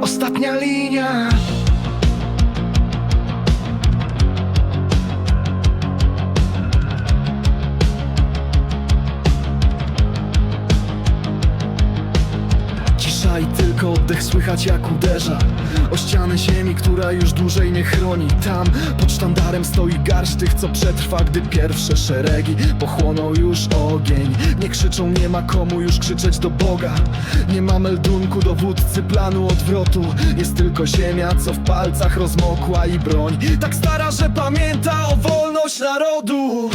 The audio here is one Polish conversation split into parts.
Ostatnia linia. Tylko oddech słychać jak uderza O ścianę ziemi, która już dłużej nie chroni. Tam pod sztandarem stoi garść tych, co przetrwa Gdy pierwsze szeregi pochłoną już ogień. Nie krzyczą, nie ma komu już krzyczeć do Boga. Nie ma meldunku dowódcy planu odwrotu. Jest tylko ziemia, co w palcach rozmokła i broń. Tak stara, że pamięta o wolność narodu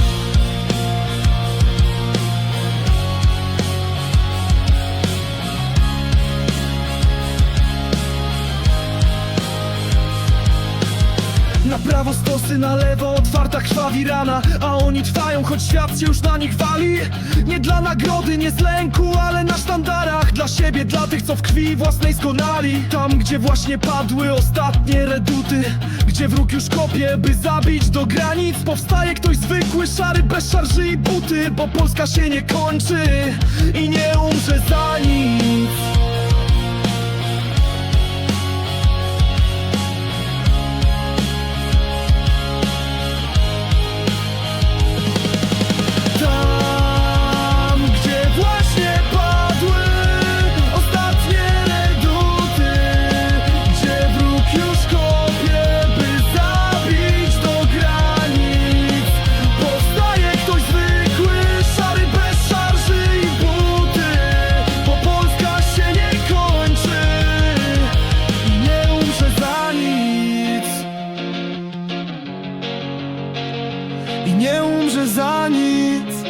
Na prawo stosy, na lewo otwarta krwawi rana A oni trwają, choć świat się już na nich wali. Nie dla nagrody, nie z lęku, ale na sztandarach. Dla siebie, dla tych, co w krwi własnej skonali. Tam, gdzie właśnie padły ostatnie reduty. Gdzie wróg już kopie, by zabić do granic. Powstaje ktoś zwykły, szary, bez szarży i buty. Bo Polska się nie kończy i nie umrze za nic i nie umrze za nic.